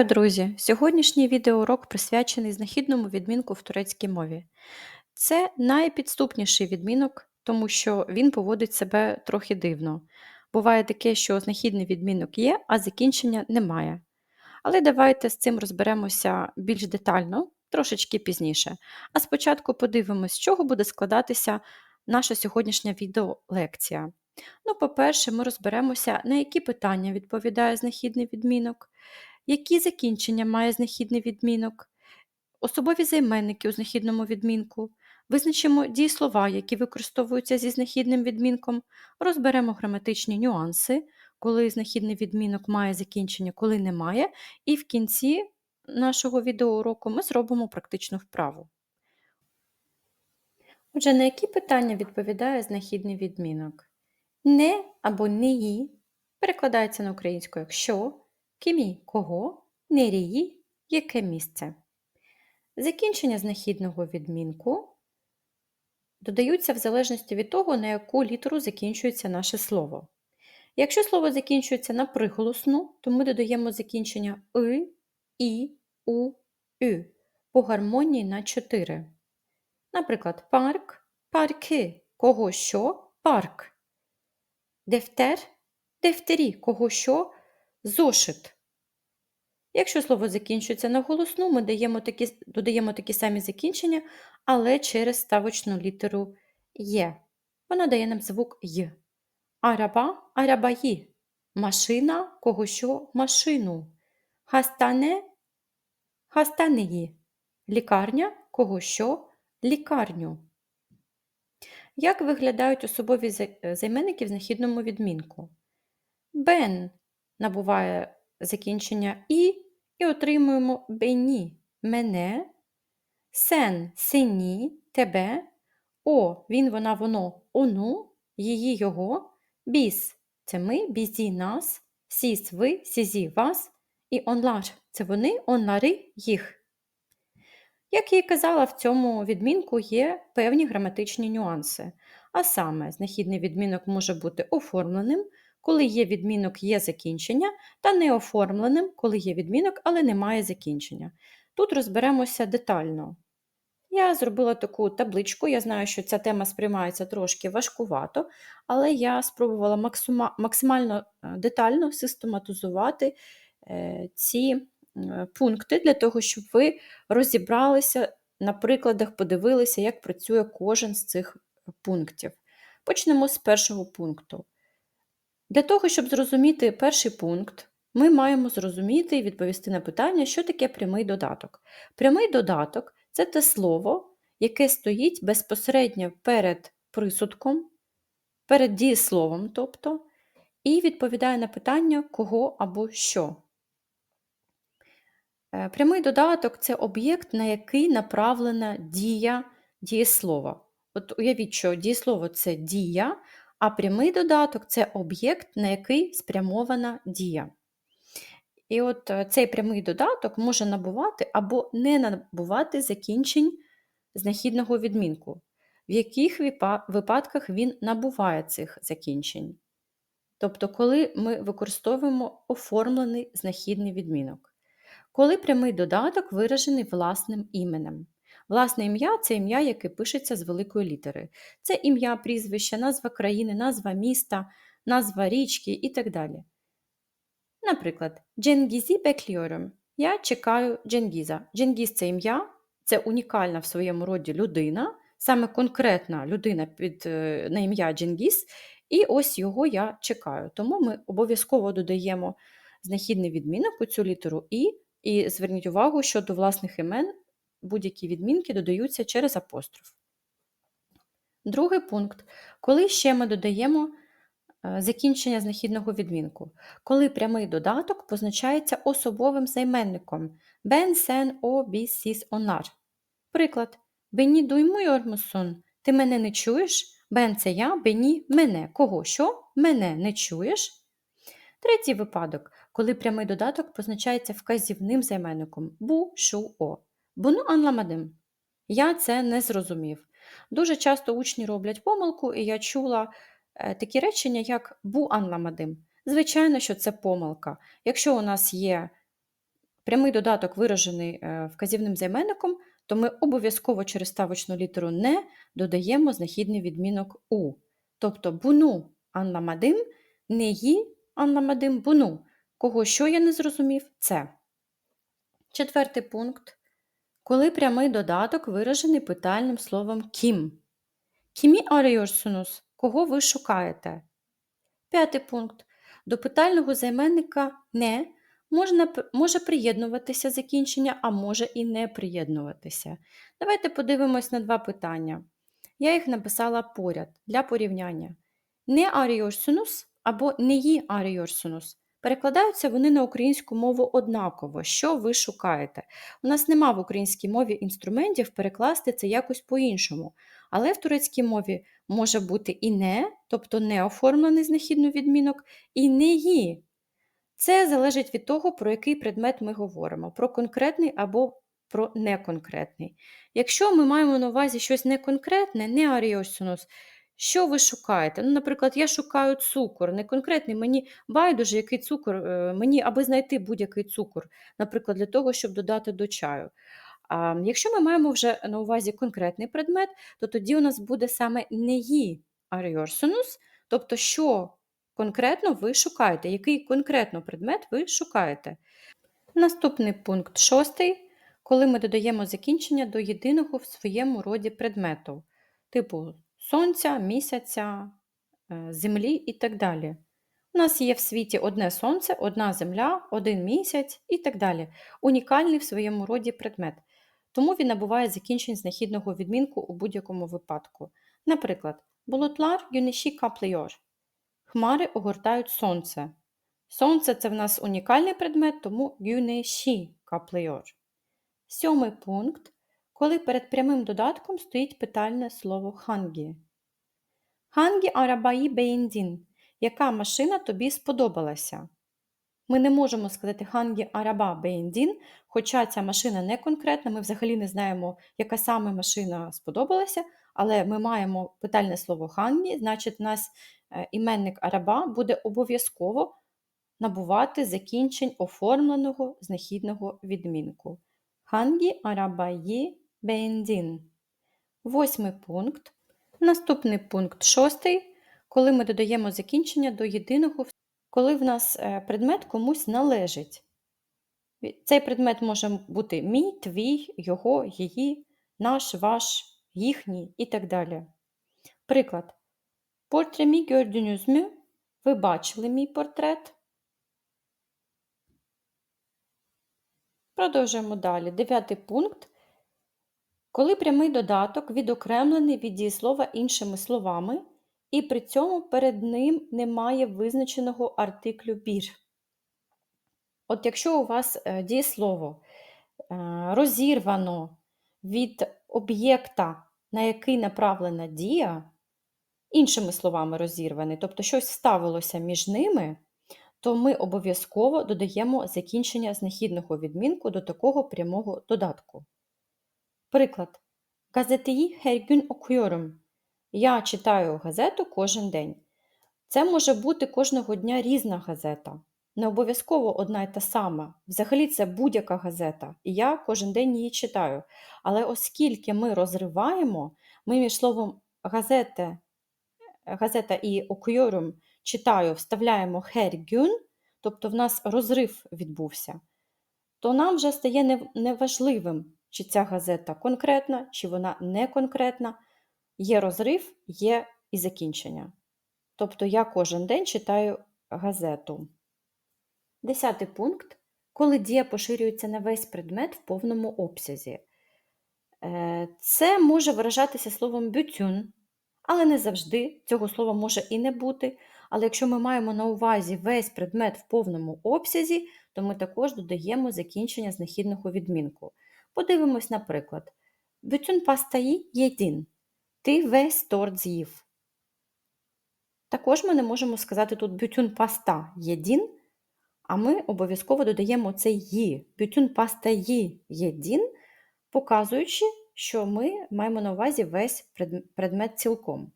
Вітаю, друзі! Сьогоднішній відеоурок присвячений знахідному відмінку в турецькій мові. Це найпідступніший відмінок, тому що він поводить себе трохи дивно. Буває таке, що знахідний відмінок є, а закінчення немає. Але давайте з цим розберемося більш детально, трошечки пізніше. А спочатку подивимось, з чого буде складатися наша сьогоднішня відеолекція. Ну, по-перше, ми розберемося, на які питання відповідає знахідний відмінок, які закінчення має знахідний відмінок, особові займенники у знахідному відмінку, визначимо дієслова, які використовуються зі знахідним відмінком, розберемо граматичні нюанси, коли знахідний відмінок має закінчення, коли немає, і в кінці нашого відеоуроку ми зробимо практичну вправу. Отже, на які питання відповідає знахідний відмінок? Не або неї перекладається на українську як що, кімі кого, нерії яке місце. Закінчення знахідного відмінку додаються в залежності від того, на яку літеру закінчується наше слово. Якщо слово закінчується на приголосну, то ми додаємо закінчення и, і, у, ю по гармонії на 4. Наприклад, парк, парки, кого що парк. Дефтер, дефтері, кого що зошит. Якщо слово закінчується на голосну, ми даємо такі, додаємо такі самі закінчення, але через ставочну літеру Є. Вона дає нам звук Й. Араба арабаї. Машина кого що машину. Хастане хастанеї. Лікарня кого що лікарню. Як виглядають особові займенники в знахідному відмінку? Бен набуває закінчення і і отримуємо бені мене, сен сині тебе, о, він, вона, воно, ону, її, його, біс це ми, бізі нас, сіс ви, сізі вас, і онлар це вони, онлари їх. Як я і казала, в цьому відмінку є певні граматичні нюанси. А саме, знахідний відмінок може бути оформленим, коли є відмінок є закінчення, та неоформленим, коли є відмінок, але немає закінчення. Тут розберемося детально. Я зробила таку табличку, я знаю, що ця тема сприймається трошки важкувато, але я спробувала максимально е, детально систематизувати е, ці пункти для того, щоб ви розібралися на прикладах, подивилися, як працює кожен з цих пунктів. Почнемо з першого пункту. Для того, щоб зрозуміти перший пункт, ми маємо зрозуміти і відповісти на питання, що таке прямий додаток. Прямий додаток це те слово, яке стоїть безпосередньо перед присудком, перед дієсловом, тобто, і відповідає на питання кого або що. Е, прямий додаток це об'єкт, на який направлена дія дієслова. От уявіть, що дієслово це дія, а прямий додаток це об'єкт, на який спрямована дія. І от е, цей прямий додаток може набувати або не набувати закінчень знахідного відмінку, в яких випадках він набуває цих закінчень. Тобто, коли ми використовуємо оформлений знахідний відмінок. Коли прямий додаток виражений власним іменем. Власне ім'я це ім'я, яке пишеться з великої літери. Це ім'я, прізвище, назва країни, назва міста, назва річки і так далі. Наприклад, Дженгізі бекліором. Я чекаю Дженгіза. Дженгіз це ім'я, це унікальна в своєму роді людина, саме конкретна людина під, е, на ім'я Дженгіз, і ось його я чекаю. Тому ми обов'язково додаємо знахідний відмінок у цю літеру І і зверніть увагу, що до власних імен будь-які відмінки додаються через апостроф. Другий пункт. Коли ще ми додаємо е, закінчення знахідного відмінку, коли прямий додаток позначається особовим займенником бен, сен, о, біс, сіс, онар. Приклад. Бені дуймуй мусон. Ти мене не чуєш? Бен це я, бені мене. Кого що? Мене не чуєш? Третій випадок, коли прямий додаток позначається вказівним займенником бу, шу, о. Буну анламадим. Я це не зрозумів. Дуже часто учні роблять помилку, і я чула е, такі речення, як бу анламадим. Звичайно, що це помилка. Якщо у нас є прямий додаток виражений е, вказівним займенником, то ми обов'язково через ставочну літеру не додаємо знахідний відмінок у. Тобто буну анламадим, не ї анламадим буну. Кого що я не зрозумів, це. Четвертий пункт. Коли прямий додаток виражений питальним словом кім. Кімі аріорсунус? Кого ви шукаєте? П'ятий пункт. До питального займенника не можна, може приєднуватися закінчення, а може і не приєднуватися. Давайте подивимось на два питання. Я їх написала поряд для порівняння. Не аріорсунус або не ї аріорсунус. Перекладаються вони на українську мову однаково, що ви шукаєте. У нас нема в українській мові інструментів перекласти це якось по-іншому. Але в турецькій мові може бути і не, тобто не оформлений знахідно відмінок, і не ї. Це залежить від того, про який предмет ми говоримо: про конкретний або про неконкретний. Якщо ми маємо на увазі щось неконкретне, не аріосінус, що ви шукаєте? Ну, Наприклад, я шукаю цукор, не конкретний, мені байдуже, який цукор, е, мені аби знайти будь-який цукор, наприклад, для того, щоб додати до чаю. А Якщо ми маємо вже на увазі конкретний предмет, то тоді у нас буде саме неї аріорсонус, тобто, що конкретно ви шукаєте, який конкретно предмет ви шукаєте. Наступний пункт шостий, коли ми додаємо закінчення до єдиного в своєму роді предмету, типу сонця, місяця, е, землі і так далі. У нас є в світі одне сонце, одна земля, один місяць і так далі. Унікальний в своєму роді предмет. Тому він набуває закінчень знахідного відмінку у будь-якому випадку. Наприклад, болотлар юніші каплейор. Хмари огортають сонце. Сонце це в нас унікальний предмет, тому юнеші каплейор. Сьомий пункт, коли перед прямим додатком стоїть питальне слово хангі. Хангі арабаї бейндін. Яка машина тобі сподобалася? Ми не можемо сказати хангі араба бейндін, хоча ця машина не конкретна, ми взагалі не знаємо, яка саме машина сподобалася, але ми маємо питальне слово хангі, значить, у нас е, іменник араба буде обов'язково набувати закінчень оформленого знахідного відмінку. Хангі арабаї бейндін. Восьмий пункт. Наступний пункт шостий, коли ми додаємо закінчення до єдиного коли в нас е, предмет комусь належить. Цей предмет може бути мій, твій, його, її, наш, ваш, їхній і так далі. Приклад. Портремі gördünüz Ви бачили мій портрет. Продовжуємо далі. Дев'ятий пункт. Коли прямий додаток відокремлений від дієслова іншими словами, і при цьому перед ним немає визначеного артиклю бір. От якщо у вас е, дієслово е, розірвано від об'єкта, на який направлена дія, іншими словами розірваний, тобто щось ставилося між ними, то ми обов'язково додаємо закінчення знахідного відмінку до такого прямого додатку. Приклад. Газетеї her окуйорум. Я читаю газету кожен день. Це може бути кожного дня різна газета. Не обов'язково одна й та сама. Взагалі, це будь-яка газета, і я кожен день її читаю. Але оскільки ми розриваємо, ми між словом газета, газета і окуйорум читаю, вставляємо хергюн, тобто в нас розрив відбувся, то нам вже стає неважливим, чи ця газета конкретна, чи вона не конкретна. Є розрив, є і закінчення. Тобто я кожен день читаю газету. Десятий пункт. Коли дія поширюється на весь предмет в повному обсязі. Е, це може виражатися словом бютюн, але не завжди. Цього слова може і не бути. Але якщо ми маємо на увазі весь предмет в повному обсязі, то ми також додаємо закінчення знахідного відмінку. Подивимось, наприклад, бютюн пастаї єдин. Ти весь торт з'їв. Також ми не можемо сказати тут бютюн паста єдін, а ми обов'язково додаємо цей ї. Паста ї єдін, показуючи, що ми маємо на увазі весь предмет цілком.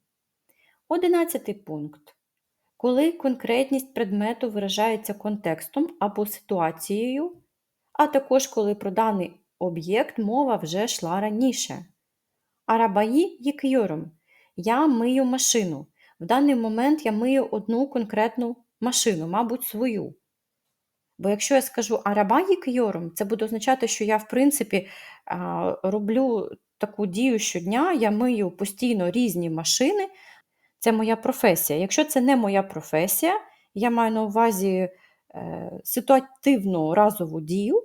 Одинадцятий пункт. Коли конкретність предмету виражається контекстом або ситуацією, а також коли про даний об'єкт мова вже йшла раніше. Арабаї yıkıyorum. Я мию машину. В даний момент я мию одну конкретну машину, мабуть, свою. Бо якщо я скажу араба yıkıyorum, це буде означати, що я, в принципі, роблю таку дію щодня, я мию постійно різні машини. Це моя професія. Якщо це не моя професія, я маю на увазі е, ситуативну разову дію,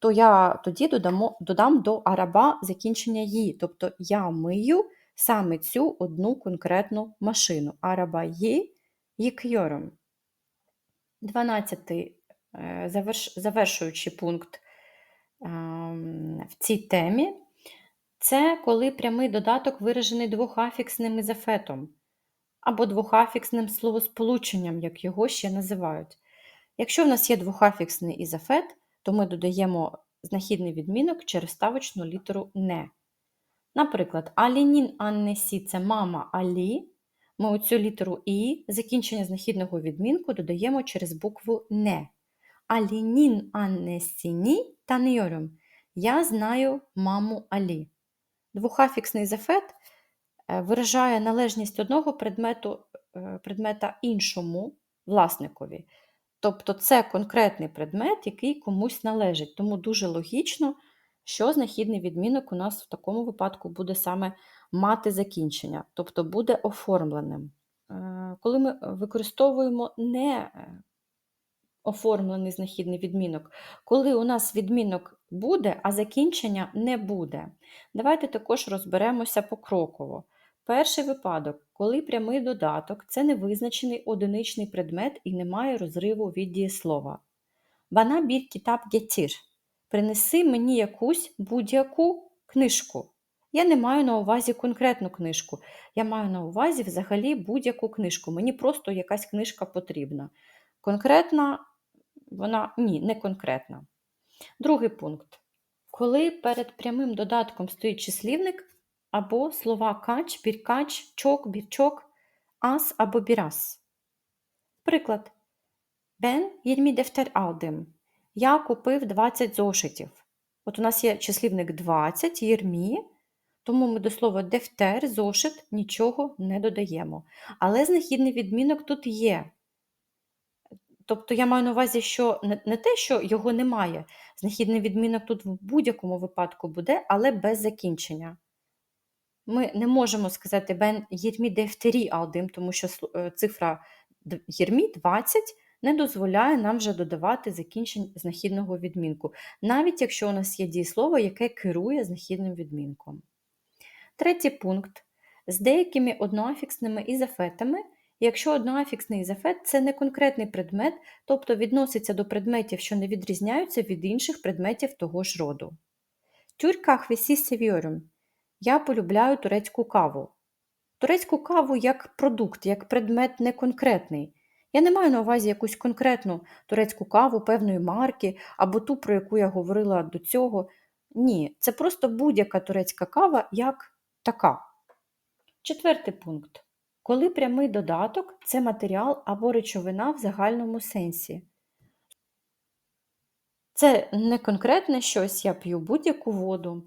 то я тоді додамо, додам до араба закінчення «ї». Тобто я мию саме цю одну конкретну машину. Араба «ї» yıkıyorum. Дванадцятий е, заверш, завершуючий пункт ем, в цій темі. Це коли прямий додаток виражений двохафіксним ізофетом або двохафіксним словосполученням, як його ще називають. Якщо в нас є двохафіксний ізофет, то ми додаємо знахідний відмінок через ставочну літеру не. Наприклад, Алінін Аннесі це мама Алі. Ми оцю літеру І, закінчення знахідного відмінку додаємо через букву не. Алінін Аннесіні таньором. Я знаю маму Алі. Двохафіксний ізофет е, виражає належність одного предмету, е, предмета іншому власникові. Тобто це конкретний предмет, який комусь належить. Тому дуже логічно, що знахідний відмінок у нас в такому випадку буде саме мати закінчення, тобто буде оформленим. Е, Коли ми використовуємо не е, оформлений знахідний відмінок, коли у нас відмінок буде, а закінчення не буде. Давайте також розберемося покроково. Перший випадок, коли прямий додаток це невизначений одиничний предмет і немає розриву від дієслова. Вона бір кітап гетір. Принеси мені якусь будь-яку книжку. Я не маю на увазі конкретну книжку. Я маю на увазі взагалі будь-яку книжку. Мені просто якась книжка потрібна. Конкретна, вона ні, не конкретна. Другий пункт. Коли перед прямим додатком стоїть числівник, або слова кач, біркач, чок, бірчок, ас або бірас. Приклад. Ben 20 defter aldım. Я купив 20 зошитів. От у нас є числівник 20, єрмі, тому ми до слова дефтер, зошит нічого не додаємо. Але знахідний відмінок тут є. Тобто я маю на увазі, що не те, що його немає. Знахідний відмінок тут в будь-якому випадку буде, але без закінчення. Ми не можемо сказати ben 20 defteri aldım, тому що е, цифра єрмі 20 не дозволяє нам вже додавати закінчень знахідного відмінку, навіть якщо у нас є дієслово, яке керує знахідним відмінком. Третій пункт. З деякими одноафіксними ізофетами, якщо одноафіксний ізофет – це не конкретний предмет, тобто відноситься до предметів, що не відрізняються від інших предметів того ж роду. Тюрка хвесі севіорум. Я полюбляю турецьку каву. Турецьку каву як продукт, як предмет неконкретний. Я не маю на увазі якусь конкретну турецьку каву певної марки або ту, про яку я говорила до цього. Ні, це просто будь-яка турецька кава як така. Четвертий пункт. Коли прямий додаток це матеріал або речовина в загальному сенсі. Це не конкретне щось, я п'ю будь-яку воду.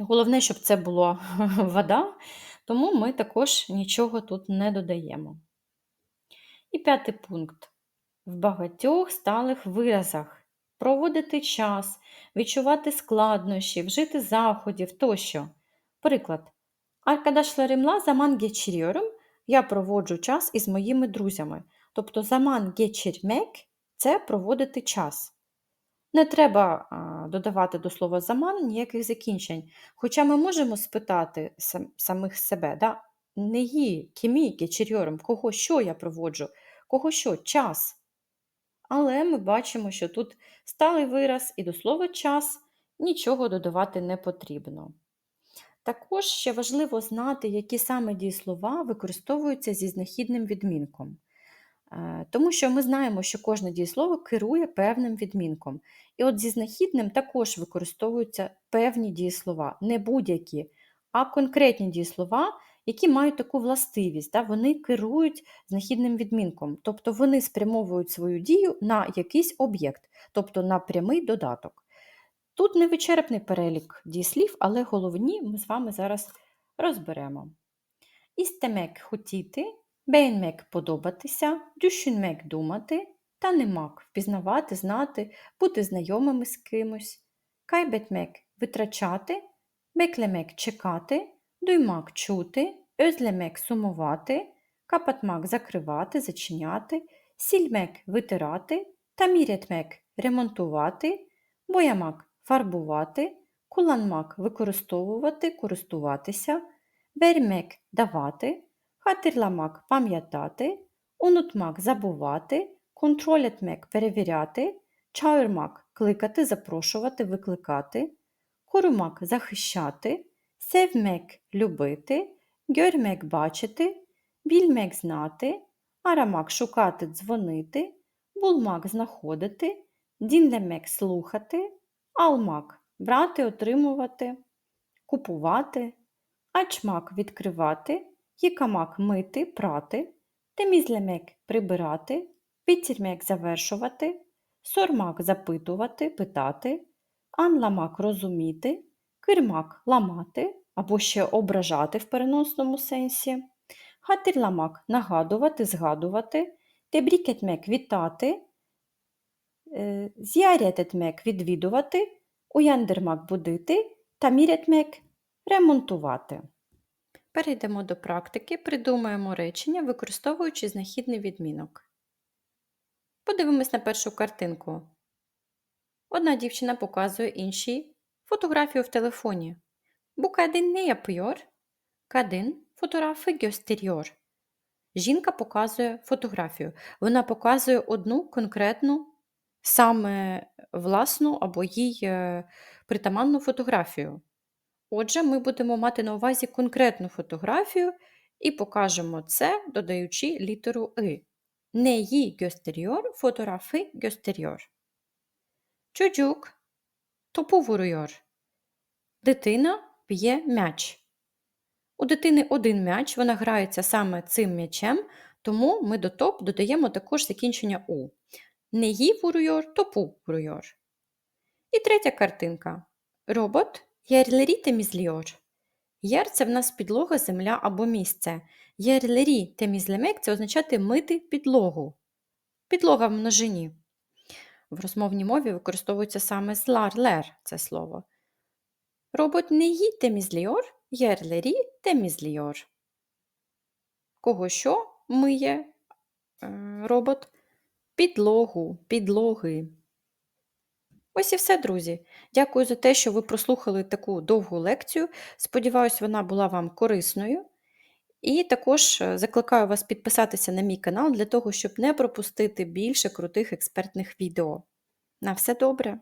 Головне, щоб це була вода, тому ми також нічого тут не додаємо. І п'ятий пункт. В багатьох сталих виразах проводити час, відчувати складнощі, вжити заходів тощо. Приклад. Arkadaşlarımla zaman geçiriyorum. Я проводжу час із моїми друзями. Тобто zaman geçirmek – це проводити час. Не треба додавати до слова заман ніяких закінчень. Хоча ми можемо спитати самих себе, да? не ї, кімі, geçiriyorum, кого що я проводжу, кого що час. Але ми бачимо, що тут сталий вираз і до слова час нічого додавати не потрібно. Також ще важливо знати, які саме дієслова використовуються зі знахідним відмінком. Е, Тому що ми знаємо, що кожне дієслово керує певним відмінком. І от зі знахідним також використовуються певні дієслова, не будь-які, а конкретні дієслова, які мають таку властивість, да, вони керують знахідним відмінком, тобто вони спрямовують свою дію на якийсь об'єкт, тобто на прямий додаток. Тут невичерпний перелік дієслів, але головні ми з вами зараз розберемо. Істемек хотіти, бейнмек подобатися, дющунмек думати, та немак впізнавати, знати, бути знайомими з кимось, кайбетмек витрачати, беклемек чекати, дуймак чути, özlemek сумувати, капатмак закривати, зачиняти, сільмек витирати, таміретмек ремонтувати, боямак фарбувати, куланмак використовувати, користуватися, вермек давати, хатирламак пам'ятати, унутмак забувати, контролетмек перевіряти, чаурмак кликати, запрошувати, викликати, корумак захищати, севмек любити, гьормек бачити, більмек знати, арамак шукати, дзвонити, булмак знаходити, дінлемек слухати, алмак брати, отримувати, купувати, ачмак відкривати, їкамак мити, прати, темізлемек прибирати, підтірмек завершувати, сормак запитувати, питати, анламак розуміти, кирмак ламати або ще ображати в переносному сенсі, хатирламак нагадувати, згадувати, тебрікетмек вітати, е, зіарятетмек відвідувати, уяндермак будити та мірятмек ремонтувати. Перейдемо до практики, придумаємо речення, використовуючи знахідний відмінок. Подивимось на першу картинку. Одна дівчина показує іншій фотографію в телефоні. Bu kadın ne yapıyor? Kadın fotoğrafı gösteriyor. Жінка показує фотографію. Вона показує одну конкретну, саме власну або їй е, притаманну фотографію. Отже, ми будемо мати на увазі конкретну фотографію і покажемо це, додаючи літеру И. Neyi gösteriyor? Fotoğrafı gösteriyor. Çocuk topu vuruyor. Дитина п'є м'яч. У дитини один м'яч, вона грається саме цим м'ячем, тому ми до топ додаємо також закінчення У. Неї vuruyor, топу vuruyor. І третя картинка. Робот yerleri temizliyor. Єр – це в нас підлога, земля або місце. Yerleri temizlemek – це означати мити підлогу. Підлога в множині. В розмовній мові використовується саме zlar, це слово. Робот неї temizliyor, yerleri temizliyor. Кого що миє е, робот? Підлогу, підлоги. Ось і все, друзі. Дякую за те, що ви прослухали таку довгу лекцію. Сподіваюсь, вона була вам корисною. І також е, закликаю вас підписатися на мій канал для того, щоб не пропустити більше крутих експертних відео. На все добре!